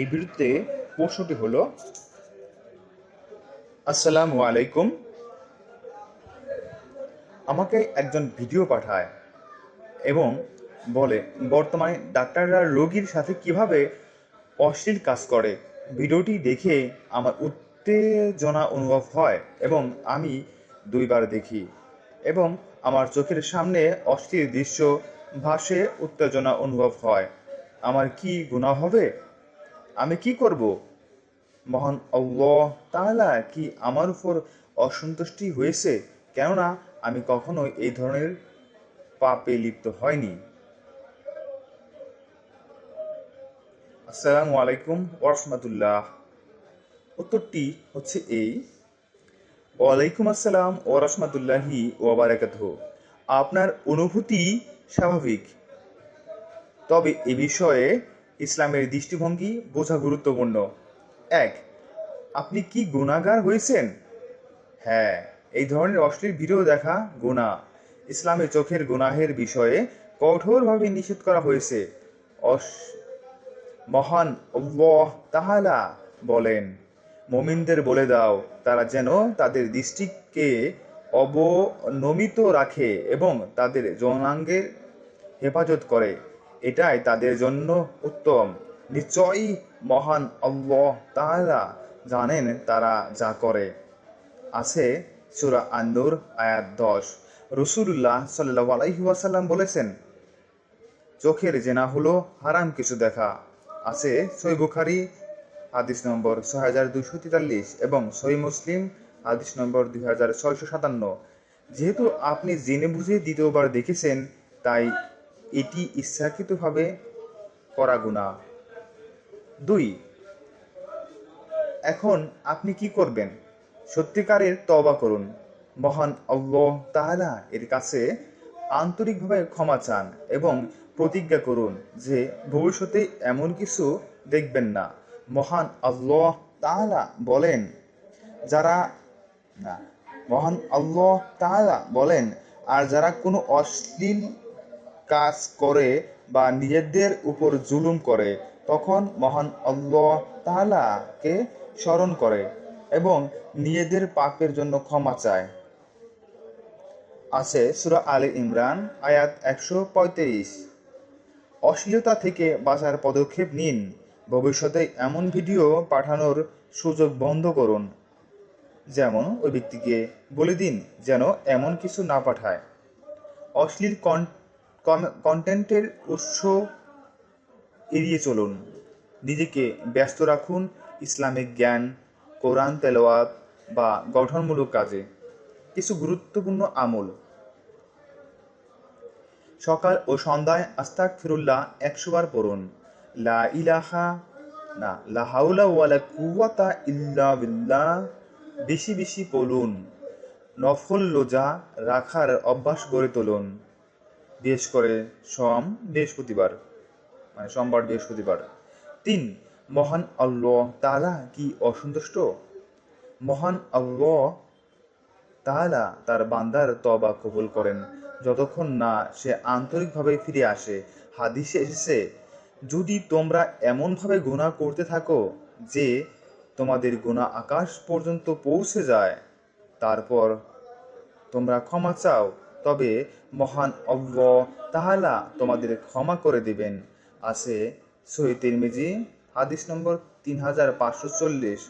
এই বিরুদ্ধে প্রশ্নটি হলো, আসসালামু আলাইকুম। আমাকে একজন ভিডিও পাঠায় এবং বলে, বর্তমানে ডাক্তাররা রোগীর সাথে কীভাবে অশ্লীল কাজ করে? ভিডিওটি দেখে আমার উত্তেজনা অনুভব হয় এবং আমি দুইবার দেখি এবং আমার চোখের সামনে অস্থির দৃশ্য ভাসে উত্তেজনা অনুভব হয়। আমার কি গুণা হবে? আমি কি করব? মহান আল্লাহ তাআলা কি আমার উপর অসন্তুষ্টি হয়েছে? কেননা আমি কখনো এই ধরনের পাপে লিপ্ত হয়নি। আসসালামু আলাইকুম ওরহমতুল্লাহ উত্তরটি হচ্ছে এই। ওয়ালাইকুম আসসালাম ও রহমতুল্লাহি ওবারাকাত আপনার অনুভূতি স্বাভাবিক। তবে এ বিষয়ে ইসলামের দৃষ্টিভঙ্গি বোঝা গুরুত্বপূর্ণ। এক, আপনি কি গুণাগার হয়েছেন? হ্যাঁ এই ধরনের অশ্লীল ভিডিও দেখা গুণা ইসলামে চোখের গুনাহের বিষয়ে কঠোরভাবে নিষেধ করা হয়েছে। মহান তাহালা বলেন, মমিনদের বলে দাও, তারা যেন তাদের দৃষ্টিকে অবনমিত রাখে এবং তাদের যৌনাঙ্গের হেফাজত করে। এটাই তাদের জন্য উত্তম। নিশ্চয়ই মহান আল্লাহ তাআলা জানেন তারা যা করে। আছে সুরা আন্দুর আয়াত দশ। রসুল্লাহ সাল্লাহ আলাইহি ওয়াসাল্লাম বলেছেন, চোখের জেনা হলো হারাম কিছু দেখা। আছে সই বুখারি, হাদিস নম্বর ছয় হাজার দুশো তেতাল্লিশ এবং সই মুসলিম, হাদিস নম্বর দুই হাজার ছয়শো সাতান্ন। যেহেতু আপনি জেনে বুঝে দ্বিতীয়বার দেখেছেন, তাই এটি ইচ্ছাকৃতভাবে করা গুণা দুই, এখন আপনি কি করবেন? সত্যিকারের তবা করুন। মহান আল্লাহ তাআলা এর কাছে আন্তরিকভাবে ক্ষমা চান এবং প্রতিজ্ঞা করুন যে ভবিষ্যতে এমন কিছু দেখবেন না। মহান আল্লাহ তাআলা বলেন, যারা না, মহান আল্লাহ তাআলা বলেন, আর যারা কোনো অশ্লীল কাজ করে বা নিজেদের উপর জুলুম করে, তখন মহান আল্লাহ তাআলাকে স্মরণ করে এবং নিজেদের পাপের জন্য ক্ষমা চায়। আছে সূরা আলী ইমরান, আয়াত একশো পঁয়ত্রিশ। অশ্লীলতা থেকে বাঁচার পদক্ষেপ নিন। ভবিষ্যতে এমন ভিডিও পাঠানোর সুযোগ বন্ধ করুন। যেমন ওই ব্যক্তিকে বলে দিন যেন এমন কিছু না পাঠায়। অশ্লীল কন্টেন্টের উৎস এড়িয়ে চলুন। নিজেকে ব্যস্ত রাখুন ইসলামিক জ্ঞান, কোরআন তেলাওয়াত বা গঠনমূলক কাজে। কিছু গুরুত্বপূর্ণ আমল। সকাল ও সন্ধ্যায় আস্তাক ফিরুল্লাহ একশো বার পড়ুন। লা ইলাহা, না, লা হাউলা ওয়ালা কুওয়াতা ইল্লা বিল্লাহ। বেশি বেশি পড়ুন। নফল রোজা রাখার অভ্যাস গড়ে তুলুন। বিশেষ করে সোম বৃহস্পতিবার মানে সোমবার বৃহস্পতিবার। তিন, মহান আল্লাহ তালা কি অসন্তুষ্ট? মহান আল্লাহ তালা তার বান্দার তবা কবুল করেন। যতক্ষণ না সে আন্তরিকভাবে ফিরে আসে, হাদিসে এসেছে, যদি তোমরা এমনভাবে গুনাহ করতে থাকো যে তোমাদের গুনাহ আকাশ পর্যন্ত পৌঁছে যায়, তারপর তোমরা ক্ষমা চাও তবে মহান আল্লাহ তাহালা তোমাদের ক্ষমা করে দিবেন। আছে সহি তিরমিজি, হাদিস নম্বর তিন হাজার পাঁচশো চল্লিশ।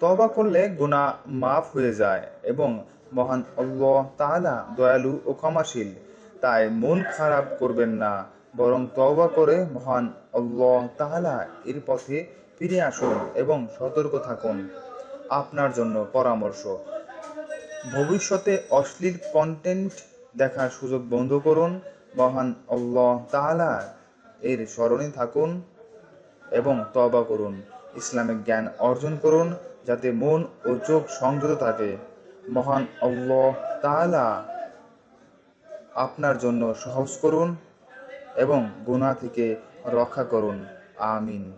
তবা করলে গুনাহ মাফ হয়ে যায় এবং মহান আল্লাহ তাআলা দয়ালু ও ক্ষমাশীল। তাই মন খারাপ করবেন না, বরং তবা করে মহান আল্লাহ তাআলা এর পথে ফিরে আসুন এবং সতর্ক থাকুন। আপনার জন্য পরামর্শ, ভবিষ্যতে অশ্লীল কন্টেন্ট দেখার সুযোগ বন্ধ করুন। মহান আল্লাহ তাআলা এর স্মরণে থাকুন এবং তবা করুন। ইসলামিক জ্ঞান অর্জন করুন যাতে মন ও চোখ সংযত থাকে। মহান আল্লাহ তাআলা আপনার জন্য সহজ করুন এবং গুনাহ থেকে রক্ষা করুন। আমিন।